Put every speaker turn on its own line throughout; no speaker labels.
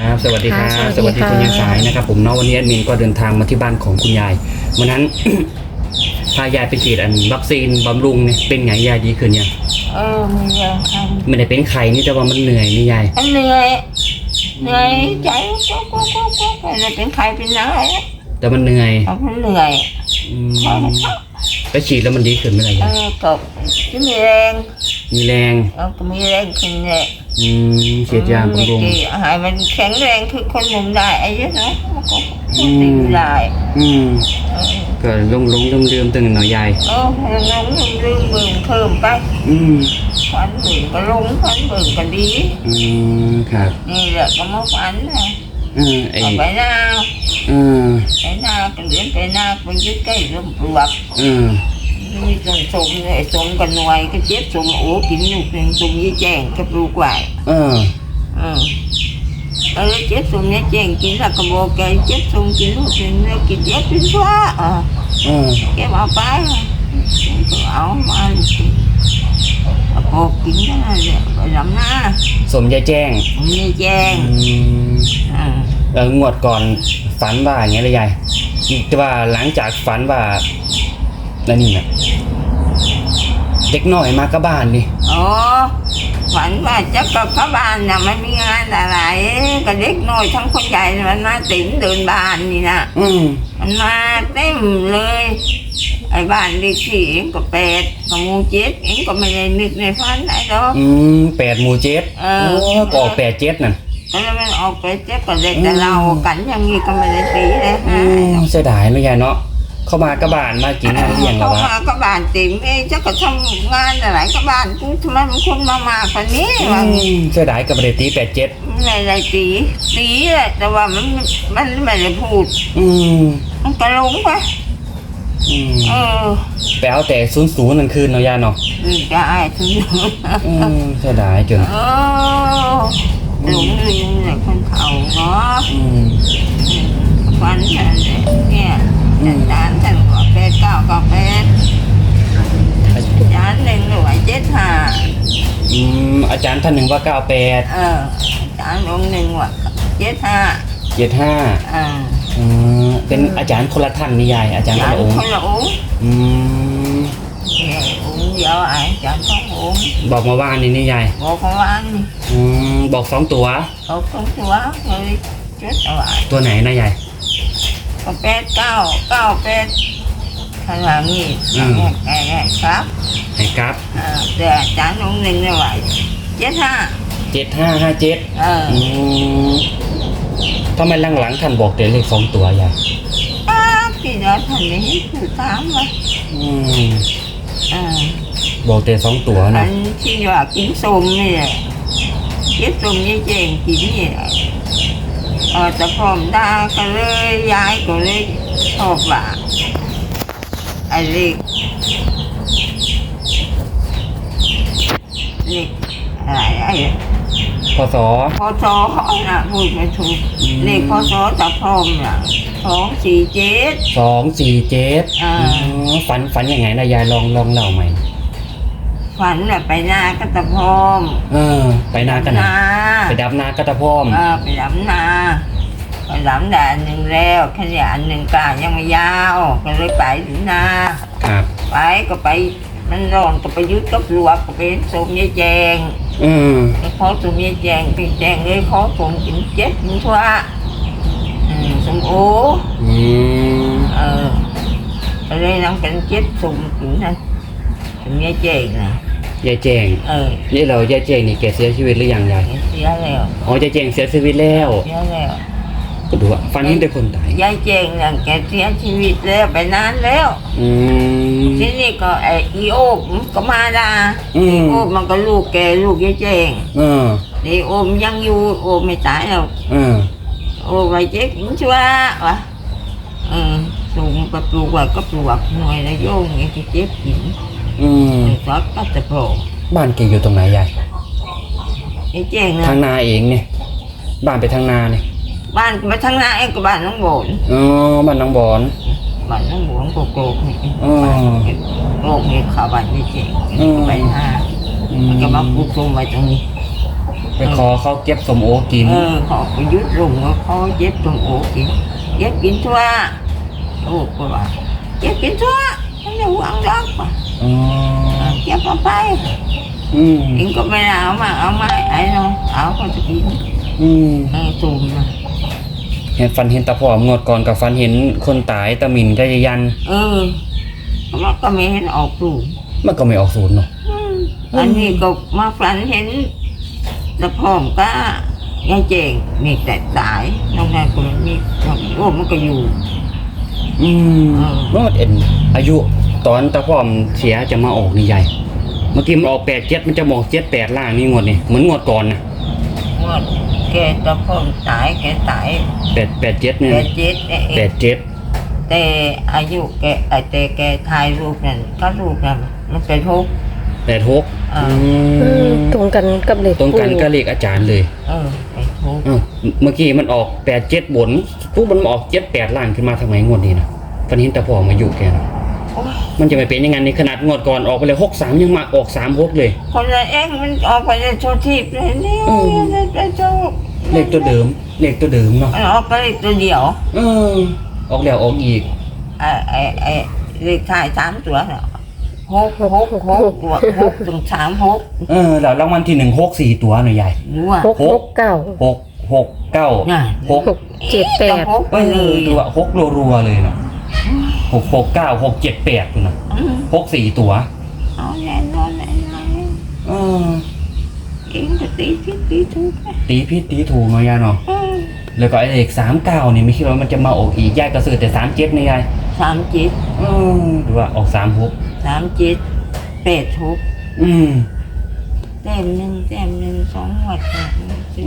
ครับสวัสดีครับ
ค่ะ
ส
สวั
วัส
สดี
ดี
ค่ะ
คุณยายสายนะครับ ผมเนาะวันนี้แอดมินก็เดินทางมาที่บ้านของคุณยายวันนั้น พายายไปฉีดอันวัคซีนบำรุงเนี่ยเป็นไงยายดีขึ้นยัง
เออมีแรงท
ไม่ได้เป็นไข้นี่แต่ว่ามันเหนื่อยนี่ยายำ
มันเหนื่อยเหนื่อยใจก็ก็ก็ก็ก็เลยเป็นใครเป็นอะไร
แต่มันเหนื่อย
เอามันเหนื่อย
อืมไปฉีดแล้วมันดีขึ้นไหมล่ะาย
เอยอก็จะมีแรง
มีแรง
เราก็มีแรงขึ้นแหละ
อืมฉีดยาบำรุง
ไม่กี่อาหารมันแข็งแรงคือคนหนุ่มได้ไอ้เยอะเนาะมันก็
อืม
ติดได้
อืม
เออ
ก็ลงลงลืมลืมตึงหน่อยยาย
เออเราลืมลืมเบิ่งเพิ่มไป
อืม
ฝันเบิ่งก็ลงฝันเบิ่งก็ดี
อืมครับ
นี่แหละก็มาฝันนะ
เออไอ
เอาไปหน้า
เออ
ไปหน้าก็เลี้ยงไปหน้าไปยึดใกล้ลมปลวก
เออ
มีต้นสมเนี่ยสมกันหน่วยก็เจ็บสมโอ้กินอยู่เป็นสมยี่แจ้งกับลูกไหว
เออ
เออเออเจ็บสมยี่แจ้งกินแล้วก็บอกแกเจ็บสมกินลูกเป็นแล้วกินเจ็บเป็นฟ้าเออ
เออ
แกเอาไปก็เอามาลูกกินแล้วพอกินนั่นแหละไปลำหน้า
สมยายแจ้ง
สมยี่แจ้ง
อืม
อ่า
เอองวดก่อนฝันว่าอย่างเงี้ยเลยยายแต่ว่าหลังจากฝันว่า แล้วนี่นะเด็กน้อยมากระบ้านดิ
อ๋อฝันว่าจะกลับเข้าบ้านน่ะไม่มีงานอะไรก็เด็กน้อยทั้งคนใหญ่น่ะมันมาติ๋มเดินบ้านนี่นะ
อืม
มันมาเต็มเลย ไอ้บ้านเลขที่เองก็แปดกับหมูเจ็ดเองก็ไม่ได้นึกในฝันไหนหรอก
อืมแปดหมู่เจ็ด
เอ
โอ้
อ
ก็ออกแปดเจ็ดนั่น
แล้วมันออกไปเจ็บก็เลยแต่เรากันอย่างนี้ก็ไม่ได้ตีเลย
อื
ฮะ
มเสียดายเนาะยายเนาะ เข้ามากระบ้านมากินงานเลี้ยงแล้
เขา
ววะ
มาก็บ้านติ๋มเองจะก็ทำงานอะไรก็บ้านกูทำไมมันคนมามากกว่านี้
อื
วะ
มเสียดายกับประเดตีแปดเจ็ด
ไม่ได้ตีตีแหละแต่ว่ามันมันไม่ได้พูด
อืม
มันก็หลงไป
อืม
เออ
แปลเอาแต่ศูนย์ศูนย์นั่นคืนเนาะยายเนาะ
นี่ได้ถึง
อืมเสียดายจน
เออหลงลืมเลยคนเฒ่าเนาะ
อืม
ฟันนั่นแหละเนี่ย อาจารย์ท่านก็แปดเก้าก็แปดอาจารย์หนึ่งหน่วยเจ็ดห้า
อืมอาจารย์ท่านหนึ่งว่าเก้าแปด
เอออาจารย์องค์หนึ่งว่าเจ็ดห้า
เจ็ดห้า
อ่า
อืมเป็นอาจารย์คนละท่านนี่ยายอาจารย์
อา
คน
จาร
ละ
ย์
องค์
คนละองค์
อืม
เนี่ยองค์เดียวอาจารย์สององค์
บอกมาว่านี่นี่ยาย
บอกของร้านนี่
อืมบอกสองตัว
เขาต้องตัวเลยเจ็ดเอาไว้
ตัวไหนนะยาย
ก็แปดเก้าเก้าแปดข้างหลังนี่
อืม
แง่แง่ครับ
ไอ้ครับ
อ่าแต่อาจารย์องค์หนึ่งเนี่ยว่าเจ็ดห้า
เจ็ดห้าห้าเจ็ด
เออ
อืมทำไมหลังๆท่านบอกแต่เลขสองตัวยาย
ป้าพี่น้องท่านนี้คือถามว่า
อืม
อ่า
บอกแต่สองตัว
อั
นะ
นที่ว่ากินส้มนี่แหละกินส้มนี่เจงกินนี่แหละ เออแต่พร้อมดาก็เลยย้ายก็เลยชอบว่าไอ้เล็กเล็กอะไรไอ้
พศ
พอสอน่ะพูดไม่ถูก
อืม
เลขพอสอแต่พร้อมน่ะสองสี่เจ็ด
สองสี่เจ็ด
อ่า
ฝันฝันยังไงนะยายลองลองเล่าใหม่
ฝันแบบไปนาก็ตะพร้อม
เออ ไปนากันนะ
นา
ไปดับนากระตะพร้อม
เออไปดำนาไปดำด่านหนึ่งแล้วแค่นี้อันหนึ่งกลางยังไม่ยาวก็เลยไปถึงนา
ครับ
ไปก็ไปมันร้อนก็ไปยึดกับหลวกก็ไปเห็นสมยายแจง
อืม
ไปขอสมยายแจงไปแจงเลยขอสมกินเจ็ดกินทั่วอืมสมโอ
อืม
เออก็เลยนำกันเจ็ ดสมกินนั่นสมยายแจงนะ
ยายแจง
เออยา
ยเรายายแจงนี่แกเสียชีวิตหรือยังยาย
เสียแล้ว
อ๋อยายแจงเสียชีวิตแล้ว
เสียแล้ว
ก็ดูว่าฟันเห็นแต่คนตาย
ยายเจงเนี่ยแกเสียชีวิตแล้วไปนานแล้ว
อืม
ทีนี้ก็ไออีโอมก็มาด่า
อืม
โอมมันก็ลูกแกลูกยายเจง
เออ
นี่โอมยังอยู่โอมไม่ตายแล้ว
เออ
โอมไว้เจ๊กินชัววะเออสูงก็ปลูกไว้ก็ปลูกหน่อยแล้วโยงไงที่เจ๊กิน
อืม
ซอสก็จะโผล่
บ้านแกอยู่ตรงไหนยาย
ยายเจงนะ
ทางนาเองเนี่ย บ้านไปทางนาเนี่ย
บ้านไปทางหน้าเองก็บ้านน้องโบน
อ๋อบ้านน้องบอน
บ้านน้องโบนโกโก้นี่
อ๋อ
โลกนี่เข้าบ้านยายเจง
อืม
ไปหา
อื
มันก็มาปลูกตรงไว้ตรงนี้
ไปขอเขาเก็บสมโอกิน
เออเขาไปยึดลุงก็เขาเย็บตรงโอ้กินเย็บกินทั่วลูกก็ว่าเย็บกินทั่วไม่ได้หวังรักว่ะ
อ๋อ
เก็บเอาไป
อืม
กินก็ไม่ได้เอามาเอามาไอ้น้องเอาก็จะกิน
อืม
เออสูงนะ
เห็นฟันเห็นตาพอมงวดก่อนกับฟันเห็นคนตายตาหมินก็ยัน
เออมันก็ไม่เห็นออกลูก
มันก็ไม่ออกศูนย์เนาะ
อืมอันนี้ก็มาฝันเห็นตะพร้อมก็ยายเจงมีแต่สายน้องนายก็มันมีโอ้มันก็อยู่
อืม
เออ
เมื่อเอ็นอายุ ตอนตาพอมเสียจะมาออกนี่ใหญ่ เมื่อกี้มันออกแปดเจ็ดมันจะบอกเจ็ดแปดล่างนี่งวดนี่เหมือนงวดก่อนนะ
ว่าแกตะพร้อมตายแกตาย
แปดแปดเจ็ดเนี่ย
แกเจ็ดเอ
แป
ง
ดเจ็ด
แต่อายุแกไอแต่แกถ่ายรูปนั่นก็รูปนั่นมันเป็นทุกข์
แปดหก
อ่า
อืมตรงกันกับเลข
ตรงกัน
ปู่
ก็เลขอาจารย์เลย
เออเป็นทุกข์
อ้าวเมื่อกี้มันออกแปดเจ็ดบนปุ๊บมันมาออกเจ็ดแปดล่างขึ้นมาทำไมงวดนี้นะฟันเห็นตาพอมาอยู่แกนะ
โอ้ย
มันจะไม่เป็นอยังไงในขนาดงวดก่อนออกไปเลยหกสามยังมาออกสามหกเลย
คนละเองมันออกไปในโชว์ทีบเลยนี่
อืม
ในโชว์
เลขตัวเดิมเลขตัวเดิมเนาะ
มันออกไปตัวเดียว
เออออกแล้วออกอีก
ไอ้ไอ้ไอ้เลขท้ายสามตัวเนาะหกหกหกตัวหกถึงสามหก
เออแล้วรางวัลที่หนึ่งหกสี่ตัวหน่อยใหญ่
รู้ว่า
หกหกเก้า
หกหกเก้า
น่ะ
หก
หกเจ็ดแปด
หกไป
เอ
เล
อยตัวหกรัวๆเลยเนาะ หกหกเก้าหกเจ็ดแปดตัวนะ
อืม
หกสี่ตัว
เอาแน่นอนแน่นอน
เออ
เองก็ตีผิดตีถูกไป
ตีพิษตีถูกเนาะยายเนาะ
อืม
แล้วก็ไอ้เลขสามเก้านี่ไม่คิดว่ามันจะมาออกอีกยายก็ซื้อแต่สามเจ็ดนี่ยาย
สามจิต
เออหรือว่าออกสามหก
สามจิตแปดทุก
อืม
แต้มหนึ่งแต้มหนึ่งสองหัวดเนี่ย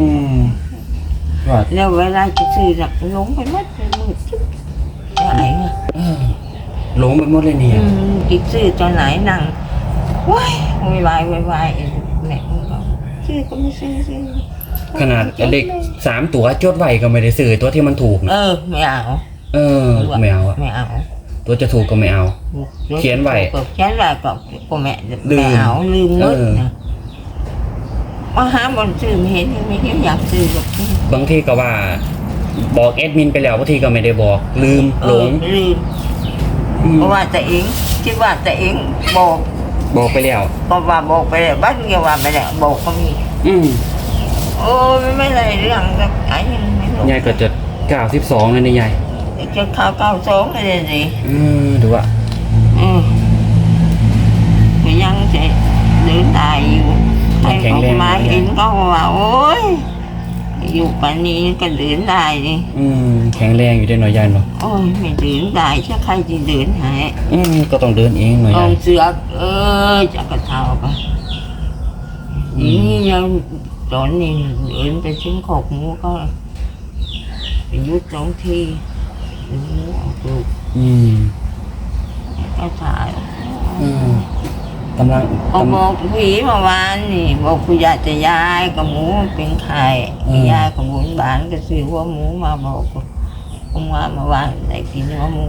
อืมว่า
แล้วเวลาจะซื้อหลักหลงไปหมัด
หลงไปหมดเลยเนี่ย
อืมอีกซื้อตอนไหนนั่งว้ายโวยวายโวยวายไอ้แม่มันก็ซื้อก็ไม่ซื้อซื้อ
ขนาดเลขสามตัวจดไว้ก็ไม่ได้ซื้อตัวที่มันถูก
เอ
นะ
อไม่เอา
เออไม่เอาอะ
ไม่เอา
ตัวจะถูกก็ไม่เอา เขียนไว้
เขียนไว้ก็ก็แม่
ลืม
ไม่เอาลืมหมด
เออ
นะมาหาบนซื้อไม่เห็นไม่เห็นอยากซื้อหรอก
บางทีก็ว่า บอกแอดมินไปแล้วบางทีก็ไม่ได้บอก ลืม
เอ
หล
องลืม
ม
เพราะว่าแต่เองคิดว่าแต่เองบอก
บอกไปแล้ว
ก็ว่าบอกไปแล้วบ้านเกี่ยวว่าไปแล้วบอกก็มี
อืม
โอ้ยไม่ได้เรื่องสักไอ้ยังไม่รู้
ยายก็จะเก้าสิบสองเลยนะยาย
จะข่าวเก้าสองเลยสิ
อืมดูว่า
อืมก็ยังจะเดินได้อยู่ใครออกมาเห็นก็ว่าโอ้ย อยู่ป่านนี้ก็เดินได้นี่
อืมแข็งแรงอยู่ได้หน่อยยายเนาะ
โอ้ยไม่เดินได้ถ้าใครจะเดินหาย
อืมก็ต้องเดินเองหน่อย
เอา
ยาย
เสือกเออจะกระเทาไปนี่ยังตอนนี้เดินไปชิ้นขอกหมูก็ไปยุดสองทีหมูออกลูก
อืม
ก็ถ่าย
อืม กำลัง
ก็
กำ
บอกผีเมื่อวานนี่บอกคุณยายจะย้ายกับหมูเป็นไข่
อืม
ยายกับบุญบานก็ซื้อหัวหมูมาบอกผมว่าเมื่อวานได้กินหัวหมู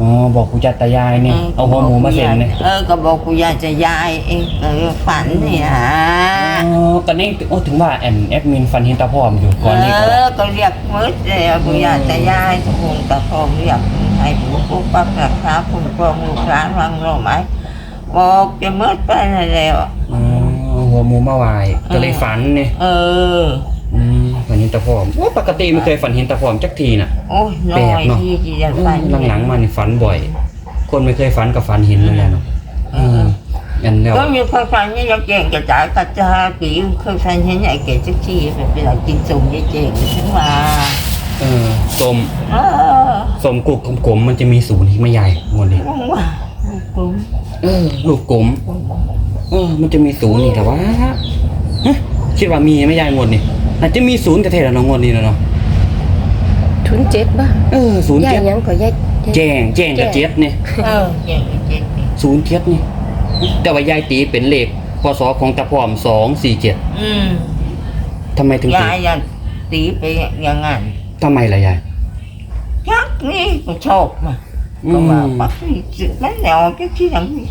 อ๋อบอกกูจัดตายายเนี่ยเอาหัวหมูมาเซ็นเนี่ย
เออก็บอกคุณยายจะย้ายเองก็ฝันเนี่ย
อ๋อตอนนี้โอ้ถึงว่าแอนแอดมินฟันเห็นตาพร้อมอยู่ก่อนนี้
เอ
ก็
อก็เรียกมืดเลยคุณยายจะย้ายทุกคนแต่พอเรียกให้ผู้ปกปักรักษาคุ้มครองลูกหลานวังโรไหม บอกจะมืดไปแล้ว
อ๋อหัวหมูมาไหวายก็เลยฝันเนี่ย
เออ
อืมฝันเห็นตาพร้อมโอ้ปกติไม่เคยฝันเห็นตาพร้อมจักทีน่ะ
โอ้ยน้
แปล
อกย
เนอะ
ที่จะฝัน
หลังๆมานี่ฝันบ่อย คนไม่เคยฝันกับฝันเห็นเลยอะเนาะเอออันแล้ว
ก็มีคนฝันนี่จะเก่งกระจายกระจายปีเคยฝันเห็นไอ้เก่งสักทีแบบเวลากินสุ่มยี่เก่งถึงว่า
เออสม
เออ
สมกุกกลมๆมันจะมีศูนย์ที่ไม่ใหญ่หมดเลย
ว่าผม
เออ ลูกกลมเออ มันจะมีศูนย์นี่แต่ว่าฮะคิดว่ามีไม่ใหญ่หมดนี่อาจจะมีศูนย์แต่เท่านั้นงวดนี้นะเนาะ
ทุนเจ็ดบ้าง
เออศูนย์
ยาย
เจ็ด
ยังก็ยาย
แจ้งแจ้งกับเจ็ดเนี่ย
เออเก่งเก่ง
ศูนย์เจ็ดนี่แต่ว่ายายตีเป็นเลขพศของตะพร้อมสองสี่เจ็ด
อืม
ทำไมถึงตี
ยายยันตีไปอย่างงั้น
ทำไมล่ะยาย
ยักษ์นี่ก็ชอบมา
อื
ก็ว่ามปักนี่จุดนั้นแล้วก็ที่หลังนี่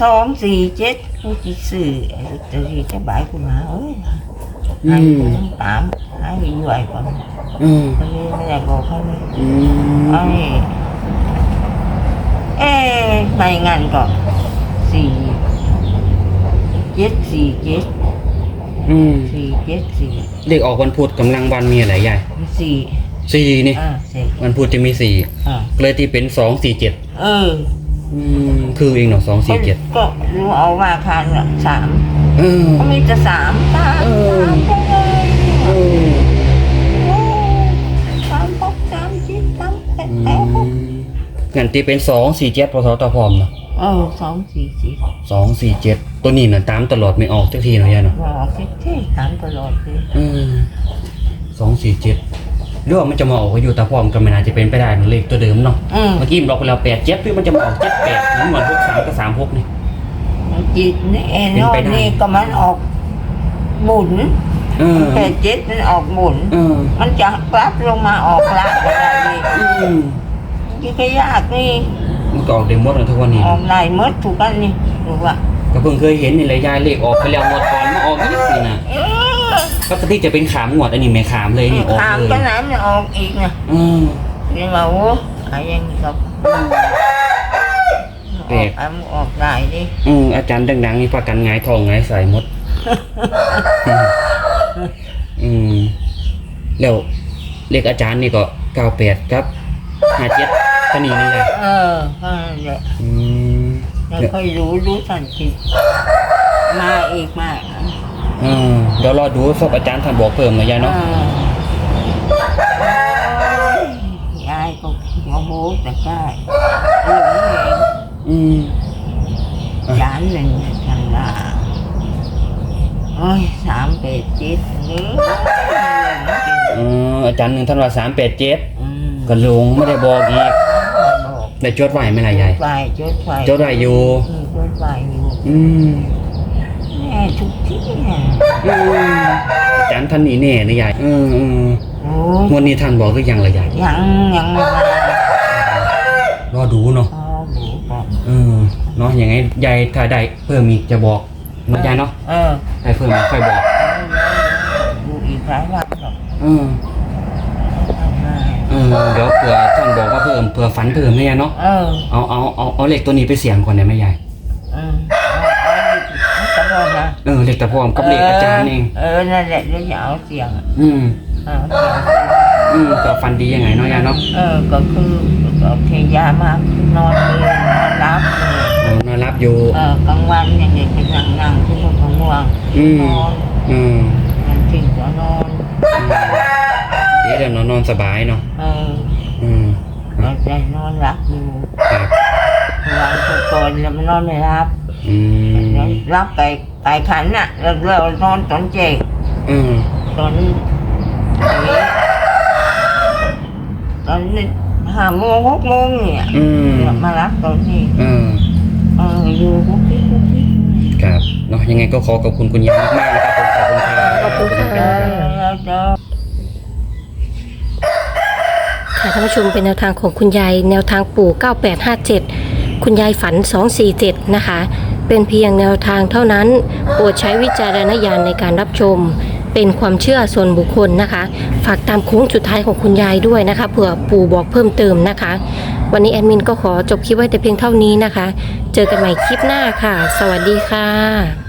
สองสี่เจ็ดผู้ที่ซื้อไอ้ลอตเตอรี่จะบายคุณมาเอ้ย
อื
ให้
ม
ผมตามให้อยู่ไอ้ก่อน
อืม
คนนี้ไม่ได้บอกเขาเลย
อืม
ไอ้เอ๊ะไม่งั้นก็สี่เจ็ดสี่เจ็ด
อืม
สี่เจ็ดสี่
เลขออกวันพุธกำลังวันมีอะไรยาย
สี่
สี่นี่
อ่าสี่
วันพุธจะมีสี่
อ่า
เลยที่เป็นสองสี่เจ็ด
เออ
อืมคือเองเนาะสองสี่เจ็ด
ก็รู้เอาว่าคานละสาม
เออ
ก็มีแต่สามสาม
เออ
สามไปเลย
เออ
โอ้สามหกสามเจ็ดสามแปด
อื
แปดหก
มงั้นที่เป็นสองสี่เจ็ดพอสต่อพร้อมเนาะ
เออสองสี่สี่
สองสี่เจ็ดตัวนี้น่ะตามตลอดไม่ออกสักทีเนาะยายเนาะ
บอกเท่ๆถามตลอดเลย
อืมสองสี่เจ็ด หรือว่ามันจะมาออกก็อยู่ตาพร้อมก็ไม่น่าจะเป็นไปได้เนอะเลขตัวเดิมเนาะ
อืม
เมื่อกี้บอกไปแล้วแปดเจ็ดหรือมันจะมาออกเจ็ดแปดเหมือนเหมือนพวกสามกับสามพวกนี่
จิตนี่เอ็น
เป็น
โน่
ไปได้
นี่ก็มันออกบุญ
เออ
แต่เจ็ดมันออกบุญ
เออ
มันจะกลับลงมาออกล่างก็ได้นี่
อืม
ที่ก็ยากนี่
มันก็ออกเดมดเลยทุกวันนี้
ออกได้หมดถูกกันนี่ถูกป่ะ
ก็เพิ่งเคยเห็นนี่เลยยายเลขออกไปแล้วงวดก่อนมาออกนี่สินะ
เออ
ปกติจะเป็นขามงวดอันนี้ไม่ขามเลยนี่ออก
ถาม
เลย
กันไหนมันออกอีกนะ
อืม
นี่มาโอ้อะไรยังกับ
แปลก
ออกออกได้ดิ
อืมอาจารย์ดังๆนี่พากันหงายทองหงายใส่หมด อืมแล้วเลขอาจารย์นี่ก็เก้าแปดครับห้าเจ็ดท่านี้นี่แหละ
เออก็นั่นแหละ
อืม
ไม่ค่อยรู้รู้สันติมาอีกมา
อืมเดี๋ยวรอดูศพอาจารย์ท่านบอกเพิ่มหน่อยยายเนาะ
ออยายก็หัวโบกแต่ได้เรื่องนี้เอง
อืม
จานหนึ่งทางลาโอ้ยสามเป็ดจิตเนื้อ
เอออาจารย์หนึ่งท่านว่าสามแปดเจ็ด
อืม
ก็ลงไม่ได้บอกอีก
บอก
ได้จดไว้ไหมล่ะยาย
ไฟจุดไฟ
จดไว้อยู่
อืมจุดไฟอยู่
อืม
แม่ทุก ที่เนี่ย
อืมอาจารย์ท่านนี้แน่นะยายอืมอืม
โอ้
งวดนี้ท่านบอกหรือยังล่ะยาย
ยังยังไม่มาร
อดูเนาะ
พอดูก่อน
เออเนาะยังไงยายถ้าได้เพิ่มอีกจะบอกเนาะยายเนาะ
เออ
ได้เพิ่มอีกค่อยบอก
ดูอีกหลายวันหรอก
เออเออเดี๋ยวเผื่อท่านบอกว่าเพิ่มเผื่อฝันเพิ่มนะยายเนาะ
เออ
เอาเอาเอาเอาเลขตัวนี้ไปเสี่ยงก่อนได้ไหมยาย
อืมเอาเอาอีกตะบอนนะ
เออเลขตะพร้อมกับเลขอาจารย์เอง
เออนั่นแหละเดี๋ยวจะเอาเสียงอะ
อืม
เอาเสียง
อืมเผื่อฝันดียังไงเนาะยายเนาะ
เออก็คือก็เทยามานอนเลยนอนรับเลย
เออนอนรับอยู่
เออกลางวันอย่างเด็กไปนั่งนั่งที่มันง่วง
อืม
นอน
อืม
มันจริงก็นอน
เดี๋ยวเนอนนอนสบายเนาะ
เออ
อืม
ก็ได้นอนหลับอยู่
ครับ
วันก่อนๆแล้วมันนอนไม่รับ
อืม
แล้วรับไป ไปขันน่ะแล้วเรานอนตอนเจ็ก
อืม
ตอนนี้ตอนนี้ห้าโมงหกโมงเนี่ย
อืม
มารับตอนนี้
อืม
เอออยู่กุ๊กกิ๊กกุ๊กกิ๊ก
ครับเนาะยังไงก็ขอขอบคุณคุณยายมากๆนะครับผมขอบคุณครับ
ขอบคุณค่ะ
แล้วจะ
ค่ะท่านผู้ชมเป็นแนวทางของคุณยายแนวทางปู่ 9857 คุณยายฝัน 247 นะคะ เป็นเพียงแนวทางเท่านั้น โปรดใช้วิจารณญาณในการรับชม เป็นความเชื่อส่วนบุคคลนะคะ ฝากตามโค้งสุดท้ายของคุณยายด้วยนะคะ เผื่อปู่บอกเพิ่มเติมนะคะ วันนี้แอดมินก็ขอจบคลิปไว้แต่เพียงเท่านี้นะคะ เจอกันใหม่คลิปหน้าค่ะ สวัสดีค่ะ